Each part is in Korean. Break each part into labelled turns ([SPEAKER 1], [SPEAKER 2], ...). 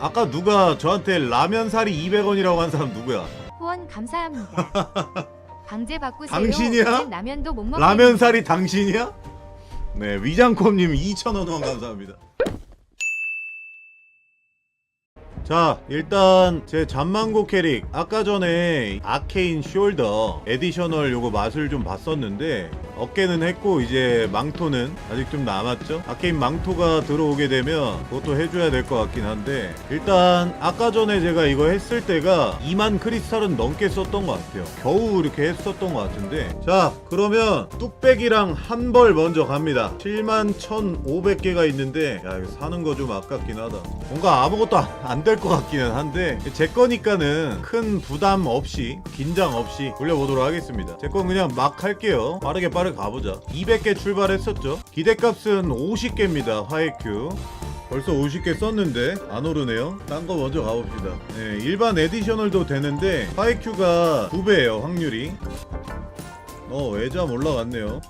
[SPEAKER 1] 아까 누가 저한테 라면 살이 200원이라고 한 사람 누구야?
[SPEAKER 2] 후원 감사합니다. 방제 바꾸세요.
[SPEAKER 1] 당신이야?
[SPEAKER 2] 라면도 못 먹.
[SPEAKER 1] 라면 살이 당신이야? 네 위장콤님 2,000원 후원 감사합니다. 자 일단 제 잠만고 캐릭 아까 전에 아케인 숄더 에디셔널 요거 맛을 좀 봤었는데 어깨는 했고 이제 망토는 아직 좀 남았죠? 아케인 망토가 들어오게 되면 그것도 해줘야 될 것 같긴 한데 일단 아까 전에 제가 이거 했을 때가 2만 크리스탈은 넘게 썼던 것 같아요. 겨우 이렇게 했었던 것 같은데. 자 그러면 뚝배기랑 한 벌 먼저 갑니다. 7만 1500개가 있는데 야 이거 사는 거 좀 아깝긴 하다. 뭔가 아무것도 안 될 것 같기는 한데 제 거니까는 큰 부담 없이 긴장 없이 돌려보도록 하겠습니다. 제 건 그냥 막 할게요. 빠르게 빠르게 가보자 200개 출발했었죠 기대값은 50개입니다 화해큐 벌써 50개 썼는데 안 오르네요. 딴 거 먼저 가봅시다. 네, 일반 에디셔널도 되는데 파이큐가 2배예요 확률이. 어 외잠 올라갔네요.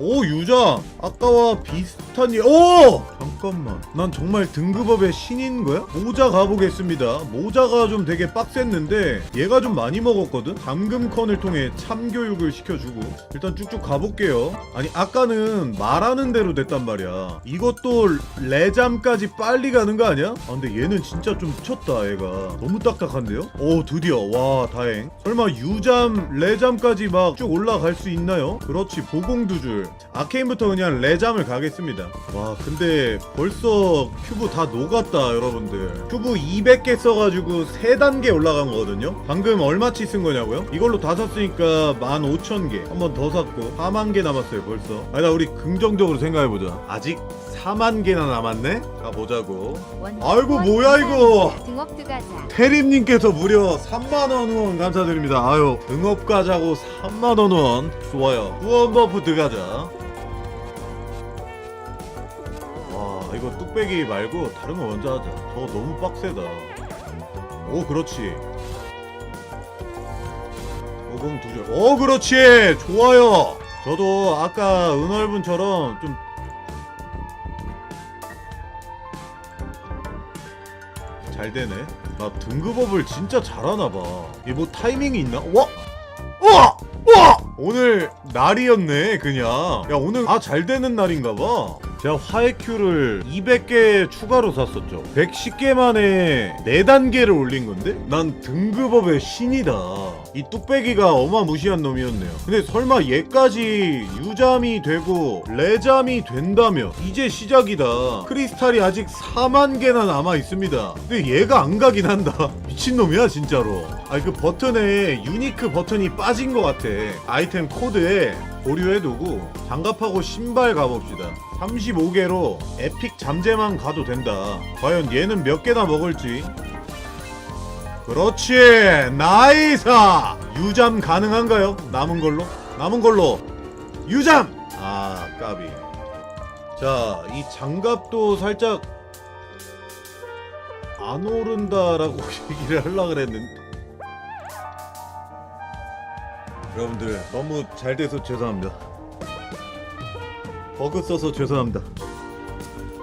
[SPEAKER 1] 오 유자. 아까와 비슷한 일. 오! 잠깐만. 난 정말 등급업의 신인 거야? 모자 가보겠습니다. 모자가 좀 되게 빡셌는데 얘가 좀 많이 먹었거든? 잠금컨을 통해 참교육을 시켜주고. 일단 쭉쭉 가볼게요. 아니 아까는 말하는 대로 됐단 말이야. 이것도 레잠까지 빨리 가는 거 아니야? 아 근데 얘는 진짜 좀 미쳤다 얘가. 너무 딱딱한데요? 오 드디어. 와 다행. 설마 유잠 레잠까지 막 쭉 올라갈 수 있나요? 그렇지 보공 두 줄 아케인부터 그냥 레잠을 가겠습니다. 와 근데 벌써 큐브 다 녹았다 여러분들. 큐브 200개 써가지고 3단계 올라간 거거든요? 방금 얼마치 쓴 거냐고요? 이걸로 다 샀으니까 15,000개. 한 번 더 샀고 4만 개 남았어요 벌써. 아니다 우리 긍정적으로 생각해보자. 아직 4만 개나 남았네? 가보자고.
[SPEAKER 2] 원-
[SPEAKER 1] 아이고, 뭐야, 이거.
[SPEAKER 2] 등업.
[SPEAKER 1] 태림님께서 무려 3만원 후원 감사드립니다. 아유 등업 가자고 3만원 후원. 좋아요. 후원 버프 들어가자. 와 이거 뚝배기 말고 다른 거 먼저 하자. 저거 너무 빡세다. 오 그렇지. 오공 두줄. 오 그렇지! 좋아요! 저도 아까 은얼분처럼 좀 잘 되네. 나 등급업을 진짜 잘하나 봐. 이게 뭐 타이밍이 있나? 와! 와! 와! 오늘 날이었네, 그냥. 야, 오늘 아잘 되는 날인가 봐. 제가 화해큐를 200개 추가로 샀었죠. 110개 만에 4단계를 올린 건데? 난 등급업의 신이다. 이 뚝배기가 어마무시한 놈이었네요. 근데 설마 얘까지 유잠이 되고 레잠이 된다며 이제 시작이다. 크리스탈이 아직 4만 개나 남아 있습니다. 근데 얘가 안 가긴 한다. 미친놈이야 진짜로. 아니 그 버튼에 유니크 버튼이 빠진 것 같아. 아이 템 코드에 보류해두고 장갑하고 신발 가봅시다. 35개로 에픽 잠재만 가도 된다. 과연 얘는 몇 개나 먹을지. 그렇지 나이사 유잠 가능한가요? 남은 걸로? 남은 걸로 유잠 아 까비 자 이 장갑도 살짝 안 오른다라고 얘기를 하려고 그랬는데 여러분들 너무 잘 돼서 죄송합니다 버그 써서 죄송합니다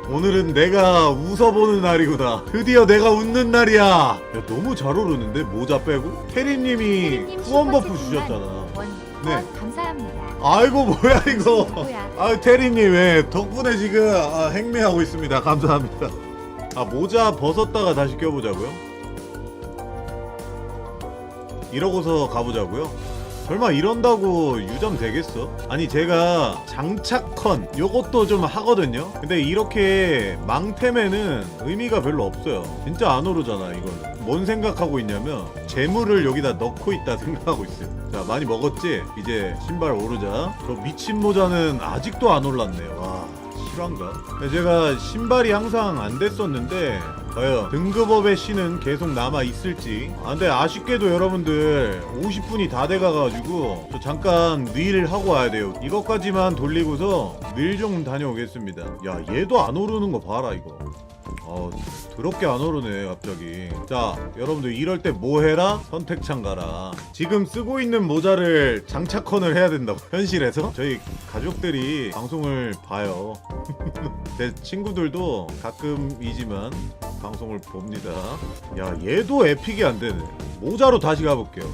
[SPEAKER 1] 오늘은 내가 웃어보는 날이구나. 드디어 내가 웃는 날이야. 야, 너무 잘 오르는데 모자 빼고? 태림님 후원 버프 주셨잖아.
[SPEAKER 2] 원
[SPEAKER 1] 네.
[SPEAKER 2] 감사합니다.
[SPEAKER 1] 아이고 뭐야 이거. 아 태림님 왜 덕분에 지금 아, 행매하고 있습니다. 감사합니다. 아 모자 벗었다가 다시 껴보자고요. 이러고서 가보자고요. 설마 이런다고 유점 되겠어? 아니 제가 장착컨 요것도 좀 하거든요? 근데 이렇게 망템에는 의미가 별로 없어요. 진짜 안 오르잖아 이거는 뭔 생각하고 있냐면 재물을 여기다 넣고 있다 생각하고 있어요. 자 많이 먹었지? 이제 신발 오르자. 저 미친 모자는 아직도 안 올랐네. 와 실화인가? 제가 신발이 항상 안 됐었는데 과연 등급업의 신은 계속 남아 있을지. 아, 근데 아쉽게도 여러분들 50분이 다 돼가가지고 저 잠깐 릴 하고 와야 돼요. 이것까지만 돌리고서 릴좀 다녀오겠습니다. 야 얘도 안 오르는 거 봐라 이거. 어 더럽게 안 오르네 갑자기 자 여러분들 이럴 때 뭐 해라 선택창 가라 지금 쓰고 있는 모자를 장착컨을 해야 된다고 현실에서 저희 가족들이 방송을 봐요 내 친구들도 가끔이지만 방송을 봅니다. 야 얘도 에픽이 안 되네. 모자로 다시 가볼게요.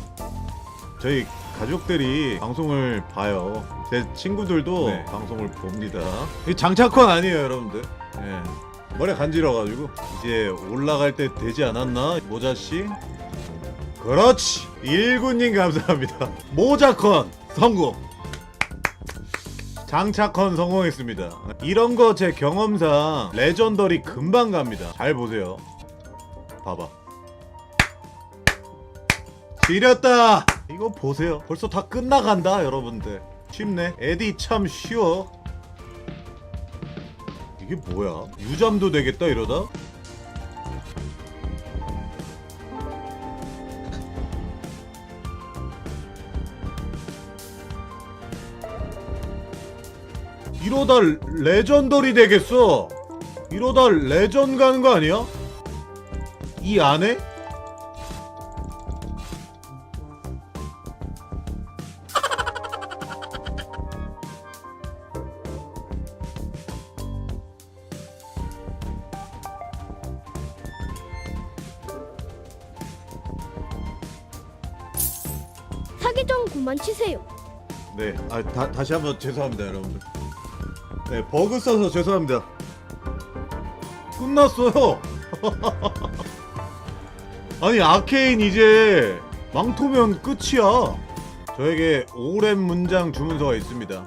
[SPEAKER 1] 저희 가족들이 방송을 봐요. 제 친구들도
[SPEAKER 3] 네.
[SPEAKER 1] 방송을 봅니다. 이 장착권 아니에요, 여러분들. 예. 머리 간지러가지고 이제 올라갈 때 되지 않았나 모자 씨? 그렇지. 일군님 감사합니다. 모자컨 성공. 장착컨 성공했습니다. 이런 거 제 경험상 레전더리 금방 갑니다. 잘 보세요. 봐봐. 지렸다. 이거 보세요. 벌써 다 끝나간다, 여러분들. 쉽네. 에디 참 쉬워. 이게 뭐야? 유잠도 되겠다 이러다? 이러다 레전더리 되겠어. 이러다 레전 가는 거 아니야? 이 안에?
[SPEAKER 4] 사기 좀 그만 치세요.
[SPEAKER 1] 네, 아, 다, 다시 한번 죄송합니다, 여러분들. 네, 버그 써서 죄송합니다. 끝났어요. 아니, 아케인 이제 망토면 끝이야. 저에게 오랜 문장 주문서가 있습니다.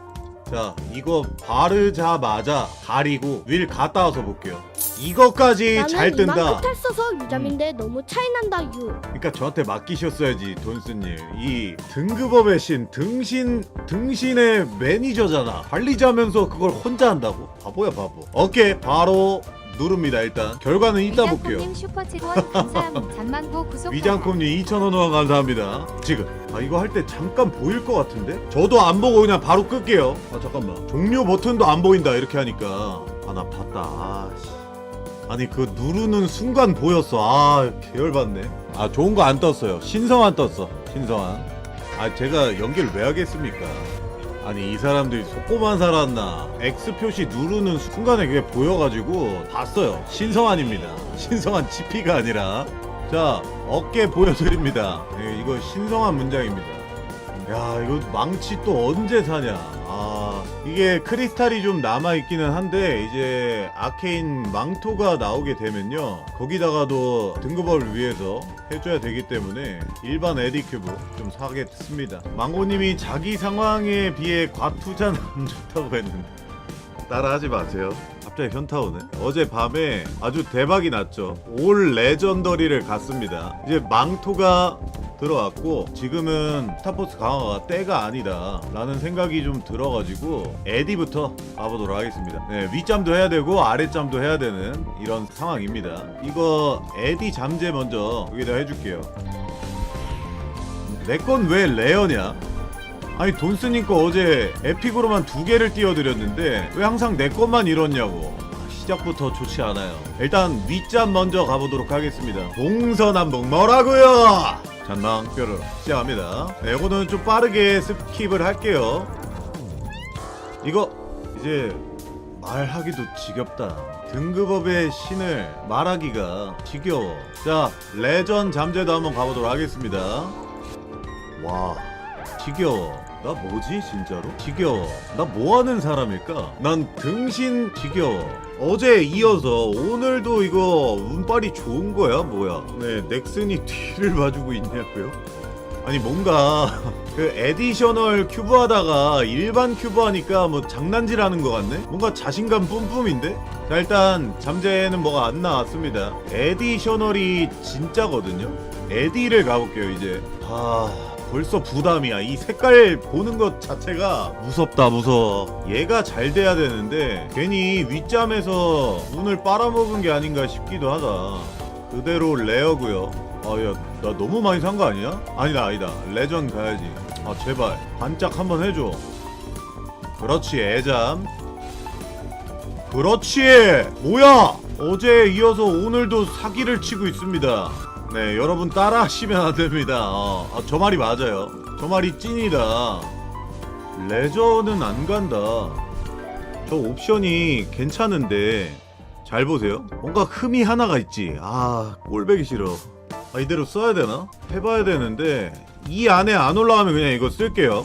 [SPEAKER 1] 자, 이거 바르자마자 가리고 윌 갔다 와서 볼게요. 이거까지
[SPEAKER 4] 나는
[SPEAKER 1] 잘 뜬다.
[SPEAKER 4] 이만 끝을 써서 유잠인데 너무 차이 난다 유.
[SPEAKER 1] 그러니까 저한테 맡기셨어야지 돈스님. 이 등급업의 신 등신 등신의 매니저잖아. 관리자면서 그걸 혼자 한다고? 바보야 바보. 오케이 바로 누릅니다 일단. 결과는 이따 볼게요
[SPEAKER 2] 위장품님 슈퍼챗 후원 감사합니다. 잠만보 구속
[SPEAKER 1] 위장품님 2,000원 후원 감사합니다. 지금 아 이거 할 때 잠깐 보일 것 같은데? 저도 안 보고 그냥 바로 끌게요. 아 잠깐만. 종료 버튼도 안 보인다 이렇게 하니까. 아 나 봤다. 아 씨 아니 그 누르는 순간 보였어. 아 계열받네. 아 좋은 거 안 떴어요. 신성한 떴어. 신성한. 아 제가 연기를 왜 하겠습니까? 아니 이 사람들이 속고만 살았나. X 표시 누르는 순간에 그게 보여가지고 봤어요. 신성한입니다. 신성한 GP가 아니라. 자 어깨 보여드립니다. 예, 이거 신성한 문장입니다. 야 이거 망치 또 언제 사냐? 아 이게 크리스탈이 좀 남아있기는 한데 이제 아케인 망토가 나오게 되면요. 거기다가도 등급을 위해서 해줘야 되기 때문에 일반 에디 큐브 좀 사겠습니다. 망고님이 자기 상황에 비해 과투자는 안 좋다고 했는데 따라하지 마세요. 갑자기 현타 오네. 어제 밤에 아주 대박이 났죠. 올 레전더리를 갔습니다. 이제 망토가 들어왔고 지금은 스타포스 강화가 때가 아니다 라는 생각이 좀 들어가지고 에디부터 가보도록 하겠습니다. 네, 윗잠도 해야 되고 아랫잠도 해야 되는 이런 상황입니다. 이거 에디 잠재 먼저 여기다 해줄게요. 내 건 왜 레어냐 아니 돈스님 거 어제 에픽으로만 두 개를 띄워드렸는데 왜 항상 내 것만 이렇냐고. 아, 시작부터 좋지 않아요. 일단 윗잠 먼저 가보도록 하겠습니다. 동서남북 뭐라고요? 잔망뼈를 시작합니다. 네, 이거는 좀 빠르게 스킵을 할게요. 이거 이제 말하기도 지겹다. 등급업의 신을 말하기가 지겨워. 자 레전 잠재도 한번 가보도록 하겠습니다. 와 지겨워 나 뭐지 진짜로? 지겨워 나 뭐하는 사람일까? 난 등신 지겨워 어제 이어서 오늘도 이거 운빨이 좋은 거야 뭐야 네 넥슨이 뒤를 봐주고 있냐고요? 아니 뭔가 그 에디셔널 큐브 하다가 일반 큐브 하니까 뭐 장난질 하는 것 같네? 뭔가 자신감 뿜뿜인데? 자 일단 잠재는 뭐가 안 나왔습니다 에디셔널이 진짜거든요 에디를 가볼게요 이제 아 벌써 부담이야. 이 색깔 보는 것 자체가 무섭다 무서워. 얘가 잘 돼야 되는데 괜히 윗잠에서 운을 빨아먹은 게 아닌가 싶기도 하다. 그대로 레어고요. 아 야 나 너무 많이 산 거 아니야? 아니다 아니다. 레전 가야지. 아 제발. 반짝 한번 해줘. 그렇지 애잠. 그렇지! 뭐야! 어제 이어서 오늘도 사기를 치고 있습니다 네 여러분 따라 하시면 안 됩니다 어, 아, 저 말이 맞아요 저 말이 찐이다 레저는 안 간다 저 옵션이 괜찮은데 잘 보세요. 뭔가 흠이 하나가 있지. 아, 꼴배기 싫어. 아, 이대로 써야 되나? 해봐야 되는데 이 안에 안 올라가면 그냥 이거 쓸게요.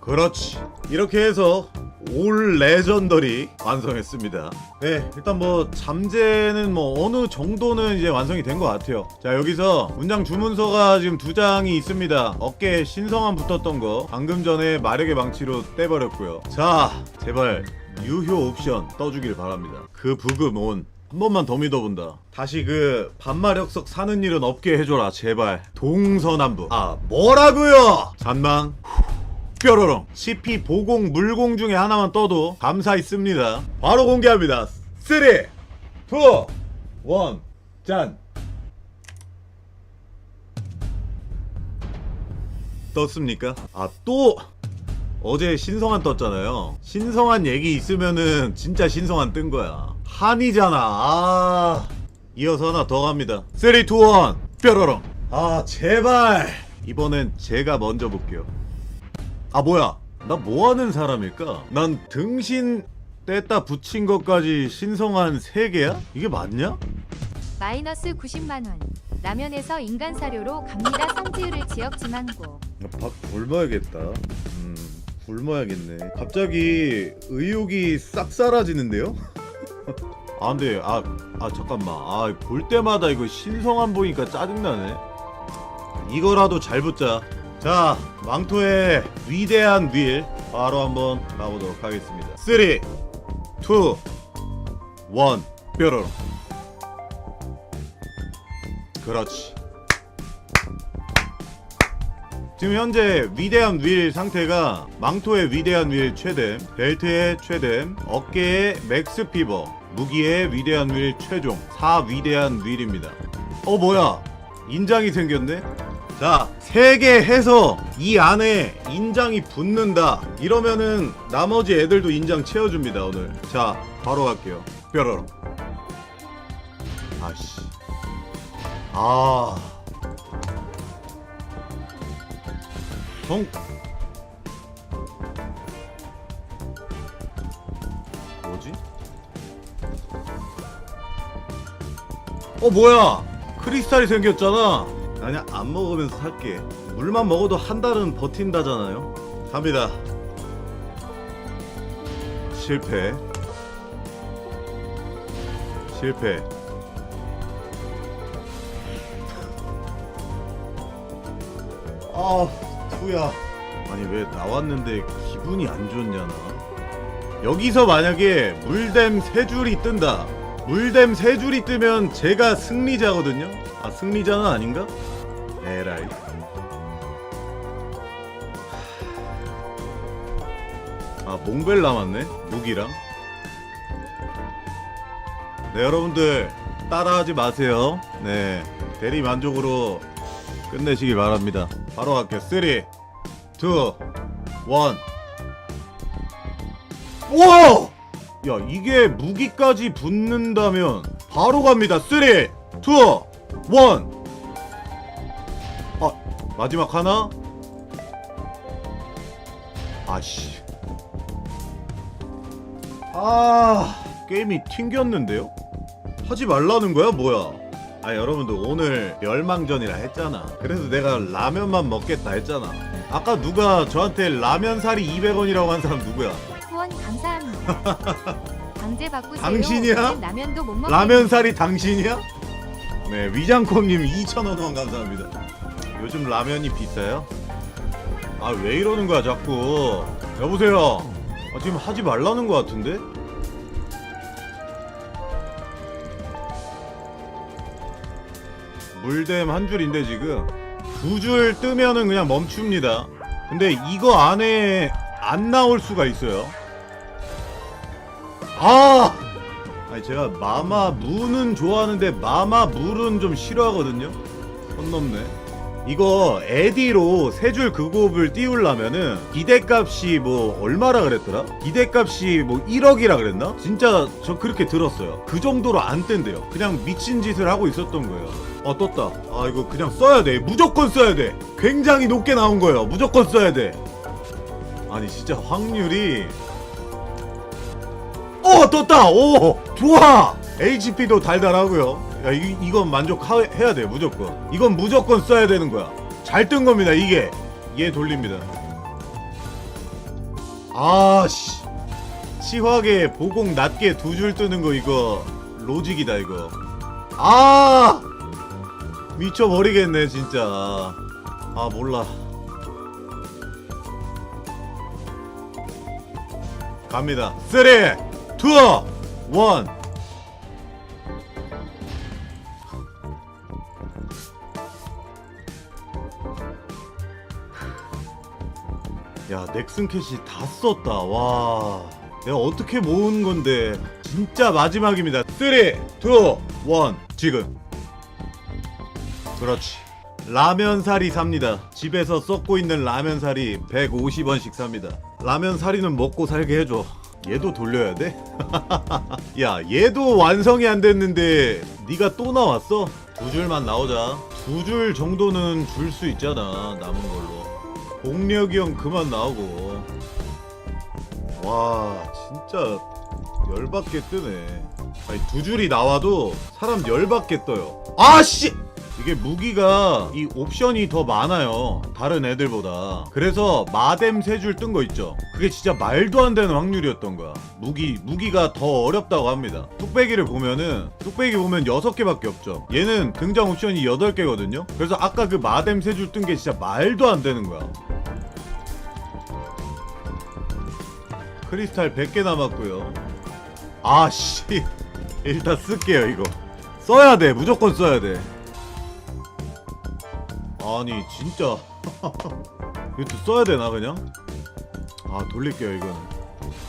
[SPEAKER 1] 그렇지. 이렇게 해서 올 레전더리 완성했습니다. 네, 일단 뭐 잠재는 뭐 어느 정도는 이제 완성이 된 것 같아요. 자, 여기서 문장 주문서가 지금 두 장이 있습니다. 어깨에 신성함 붙었던 거 방금 전에 마력의 망치로 떼버렸고요. 자, 제발 유효 옵션 떠주길 바랍니다. 그 부금 온. 한 번만 더 믿어본다. 다시 그 반마력석 사는 일은 없게 해줘라 제발. 동서남북. 아 뭐라고요? 잔망. 뾰로롱 CP 보공 물공 중에 하나만 떠도 감사 있습니다. 바로 공개합니다. 3 2 1 짠. 떴습니까? 아또 어제 신성한 떴잖아요. 신성한 얘기 있으면은 진짜 신성한 뜬 거야. 한이잖아. 아 이어서 하나 더 갑니다. 3 2 1 뾰로롱. 아 제발. 이번엔 제가 먼저 볼게요 아 뭐야 나 뭐하는 사람일까? 난 등신 뗐다 붙인 것까지 신성한 3개야? 이게 맞냐?
[SPEAKER 2] 마이너스 90만 원. 라면에서 인간 사료로 갑니다. 성지율을 지역 지망고.
[SPEAKER 1] 밥 굶어야겠다 음 굶어야겠네 갑자기 의욕이 싹 사라지는데요? 아 근데 아, 아 잠깐만 아 볼 때마다 이거 신성한 보니까 짜증나네 이거라도 잘 붙자 자 망토의 위대한 윌 바로 한번 가보도록 하겠습니다 3 2 1 뾰로로 그렇지 지금 현재 위대한 윌 상태가 망토의 위대한 윌 최댐, 벨트의 최댐, 어깨의 맥스 피버, 무기의 위대한 윌 최종, 4 위대한 윌입니다. 어 뭐야? 인장이 생겼네? 자, 3개 해서 이 안에 인장이 붙는다. 이러면은 나머지 애들도 인장 채워줍니다, 오늘. 자, 바로 갈게요. 뾰로로. 아씨. 아. 정 뭐지? 어 뭐야 크리스탈이 생겼잖아 아니야 안 먹으면서 살게. 물만 먹어도 한 달은 버틴다잖아요. 갑니다. 실패. 실패. 아 투야. 아니 왜 나왔는데 기분이 안 좋냐나? 여기서 만약에 물댐 세 줄이 뜬다. 물댐 세 줄이 뜨면 제가 승리자거든요? 아 승리자는 아닌가? 에라이 아 몽벨 남았네 무기랑 네 여러분들 따라하지 마세요 네 대리 만족으로 끝내시기 바랍니다. 바로 갈게요. 3, 2, 1. 우와! 야, 이게 무기까지 붙는다면 바로 갑니다. 3, 2, 1. 아, 마지막 하나? 아씨. 아, 게임이 튕겼는데요? 하지 말라는 거야, 뭐야? 아 여러분들 오늘 멸망전이라 했잖아 그래서 내가 라면만 먹겠다 했잖아 아까 누가 저한테 라면 살이 200원이라고 한 사람 누구야
[SPEAKER 2] 후원 감사합니다. 강제 바꾸세요.
[SPEAKER 1] 당신이야?
[SPEAKER 2] 라면도 못 먹.
[SPEAKER 1] 라면 살이 당신이야? 네 위장콤님 2,000원 후원 감사합니다 요즘 라면이 비싸요? 아 왜 이러는 거야 자꾸 여보세요 아, 지금 하지 말라는 거 같은데? 물댐 한 줄인데 지금 두 줄 뜨면은 그냥 멈춥니다. 근데 이거 안에 안 나올 수가 있어요. 아! 아니 제가 마마 무는 좋아하는데 마마 물은 좀 싫어하거든요. 선 넘네. 이거 에디로 세 줄 그 곱을 띄우려면은 기대값이 뭐 얼마라 그랬더라? 기대값이 뭐 1억이라 그랬나? 진짜 저 그렇게 들었어요. 그 정도로 안 뜬대요. 그냥 미친 짓을 하고 있었던 거예요. 어 떴다. 아 이거 그냥 써야 돼. 무조건 써야 돼. 굉장히 높게 나온 거예요. 무조건 써야 돼. 아니 진짜 확률이 오! 오 떴다 오 좋아 HP도 달달하고요 야 이, 이건 만족해야 돼 무조건. 이건 무조건 써야 되는 거야. 잘 뜬 겁니다 이게. 얘 돌립니다. 아씨. 치화계 보공 낮게 두 줄 뜨는 거 이거 로직이다 이거. 아! 미쳐버리겠네 진짜. 아 몰라. 갑니다. 3 2 1 야 넥슨 캐시 다 썼다. 와. 내가 어떻게 모은 건데. 진짜 마지막입니다. 3 2 1 지금. 그렇지. 라면사리 삽니다. 집에서 썩고 있는 라면사리 150원씩 삽니다. 라면사리는 먹고 살게 해줘. 얘도 돌려야 돼? 야 얘도 완성이 안 됐는데 네가 또 나왔어? 두 줄만 나오자. 두 줄 정도는 줄 수 있잖아 남은 걸로 공력이 형 그만 나오고. 와 진짜 열받게 뜨네. 아니 두 줄이 나와도 사람 열받게 떠요. 아씨 이게 무기가 이 옵션이 더 많아요. 다른 애들보다. 그래서 마뎀 세 줄 뜬 거 있죠? 그게 진짜 말도 안 되는 확률이었던 거야. 무기 무기가 더 어렵다고 합니다. 뚝배기를 보면은 뚝배기 보면 6개밖에 없죠. 얘는 등장 옵션이 8개거든요? 그래서 아까 그 마뎀 세 줄 뜬 게 진짜 말도 안 되는 거야. 크리스탈 100개 남았고요. 아씨. 일단 쓸게요 이거. 써야 돼. 무조건 써야 돼 아니 진짜. 이것도 써야 되나 그냥? 아 돌릴게요 이거는.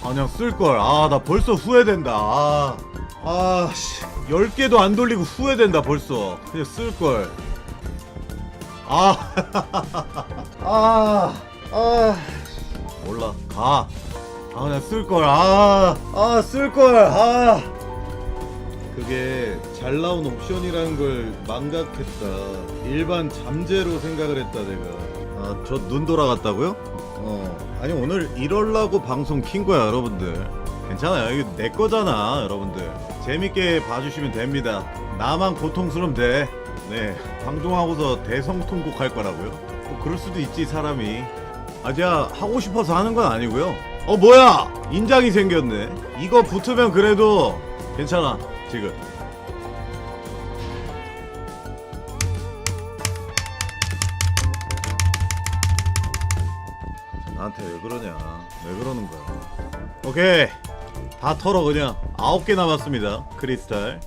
[SPEAKER 1] 아 그냥 쓸걸. 아 나 벌써 후회된다. 아 아 씨. 10개도 안 돌리고 후회된다 벌써. 그냥 쓸걸. 아. 아, 아, 몰라. 가. 아 그냥 쓸걸. 아, 아 쓸걸. 아. 그게 잘 나온 옵션이라는 걸 망각했다. 일반 잠재로 생각을 했다 내가. 아 저 눈 돌아갔다고요? 어 아니 오늘 이럴라고 방송 킨 거야 여러분들. 괜찮아요 이거 내 거잖아 여러분들. 재밌게 봐주시면 됩니다. 나만 고통스러면 돼. 네 방송하고서 대성통곡 할 거라고요? 뭐 그럴 수도 있지 사람이. 아자 하고 싶어서 하는 건 아니고요. 어 뭐야 인장이 생겼네. 이거 붙으면 그래도 괜찮아 지금. 나한테 왜 그러냐? 왜 그러는 거야? 오케이. 다 털어 그냥. 아홉 개 남았습니다 크리스탈.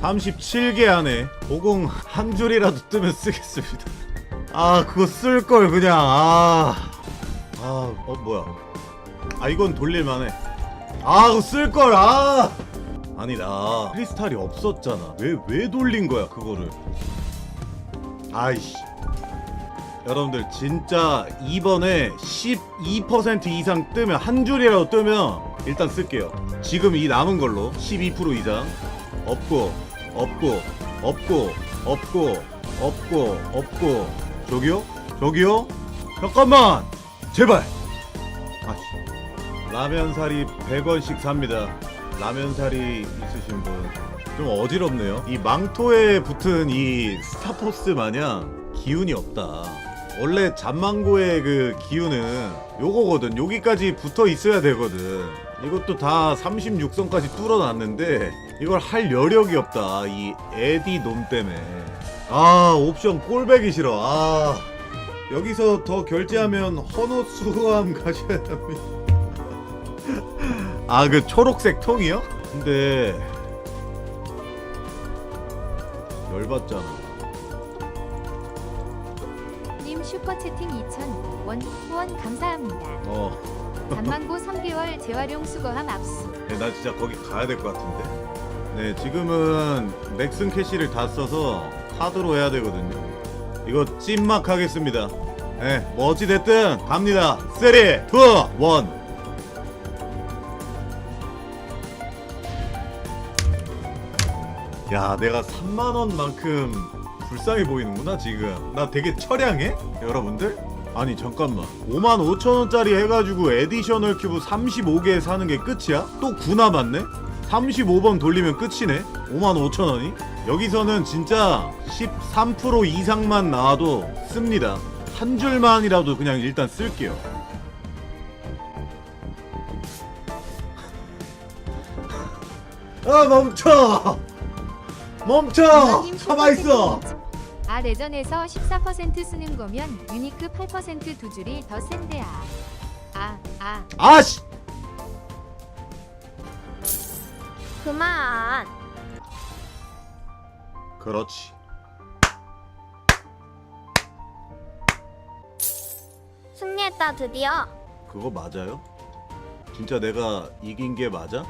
[SPEAKER 1] 37개 안에 보공 한 줄이라도 뜨면 쓰겠습니다. 아 그거 쓸 걸 그냥. 아 아 어 뭐야? 아 이건 돌릴만해. 아 그거 쓸 걸. 아 아니다. 크리스탈이 없었잖아. 왜 왜 돌린 거야 그거를? 아이씨. 여러분들 진짜 이번에 12% 이상 뜨면 한 줄이라도 뜨면 일단 쓸게요. 지금 이 남은 걸로 12% 이상. 없고 없고 없고 없고 없고 없고. 저기요? 저기요? 잠깐만! 제발! 아씨. 라면 사리 100원씩 삽니다. 라면사리 있으신 분 좀 어지럽네요. 이 망토에 붙은 이 스타포스 마냥 기운이 없다. 원래 잠망고의 그 기운은 요거거든. 여기까지 붙어 있어야 되거든. 이것도 다 36선까지 뚫어놨는데 이걸 할 여력이 없다. 이 에디 놈 때문에. 아 옵션 꼴배기 싫어. 아 여기서 더 결제하면 헌호 수호함 가셔야 합니다. 아 그 초록색 통이요? 근데 열받잖아.
[SPEAKER 2] 님 슈퍼채팅 2,000원 후원 감사합니다.
[SPEAKER 1] 어.
[SPEAKER 2] 단망고 3개월 재활용 수거함 압수.
[SPEAKER 1] 네, 나 진짜 거기 가야 될 것 같은데. 네, 지금은 넥슨 캐시를 다 써서 카드로 해야 되거든요. 이거 찐막 하겠습니다. 네, 뭐 어찌 됐든 갑니다. 3, 2, 1. 야, 내가 3만 원만큼 불쌍해 보이는구나 지금. 나 되게 처량해, 여러분들. 아니 잠깐만 55,000원짜리 해가지고 에디셔널 큐브 35개 사는 게 끝이야? 또9 남았네? 35번 돌리면 끝이네? 55,000원이? 여기서는 진짜 13% 이상만 나와도 씁니다 한 줄만이라도 그냥 일단 쓸게요 아 멈춰 멈춰 가만 있어
[SPEAKER 2] 슈퍼챗 아 레전에서 14% 쓰는 거면 유니크 8%두 줄이 더 센데야. 아, 아,
[SPEAKER 1] 아씨
[SPEAKER 3] 그만.
[SPEAKER 1] 그렇지
[SPEAKER 3] 승리했다 드디어.
[SPEAKER 1] 그거 맞아요? 진짜 내가 이긴 게 맞아?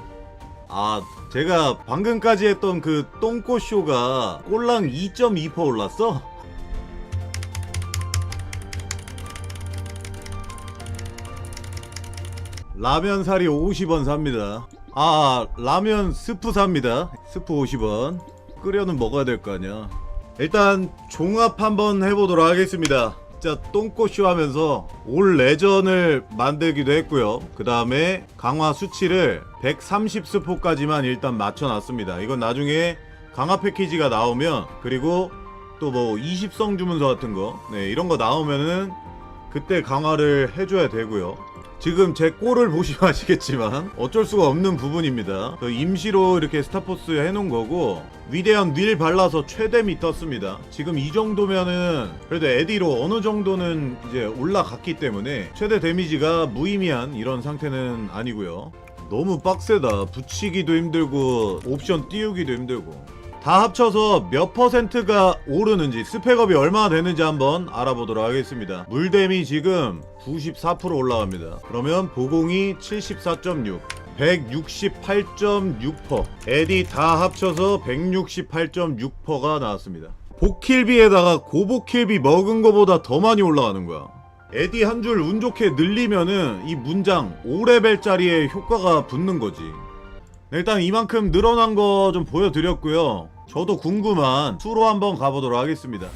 [SPEAKER 1] 아, 제가 방금까지 했던 그 똥꼬 쇼가 꼴랑 2.2% 올랐어? 라면 사리 50원 삽니다. 아, 라면 스프 삽니다. 스프 50원. 끓여는 먹어야 될 거 아니야. 일단 종합 한번 해보도록 하겠습니다. 진짜 똥꼬쇼 하면서 올 레전을 만들기도 했고요. 그 다음에 강화 수치를 130스포까지만 일단 맞춰놨습니다. 이건 나중에 강화 패키지가 나오면 그리고 또 뭐 20성 주문서 같은 거 네, 이런 거 나오면은 그때 강화를 해줘야 되고요. 지금 제 꼴을 보시면 아시겠지만 어쩔 수가 없는 부분입니다. 그 임시로 이렇게 스타포스 해놓은 거고 위대한 닐 발라서 최대미 떴습니다. 지금 이 정도면은 그래도 에디로 어느 정도는 이제 올라갔기 때문에 최대 데미지가 무의미한 이런 상태는 아니고요. 너무 빡세다. 붙이기도 힘들고 옵션 띄우기도 힘들고. 다 합쳐서 몇 퍼센트가 오르는지 스펙업이 얼마나 되는지 한번 알아보도록 하겠습니다. 물댐이 지금 94% 올라갑니다. 그러면 보공이 74.6 168.6% 에디 다 합쳐서 168.6%가 나왔습니다. 복킬비에다가 고복킬비 먹은 거보다 더 많이 올라가는 거야. 에디 한 줄 운 좋게 늘리면은 이 문장 5레벨짜리의 효과가 붙는 거지. 네, 일단 이만큼 늘어난 거 좀 보여드렸고요. 저도 궁금한 수로 한번 가보도록 하겠습니다.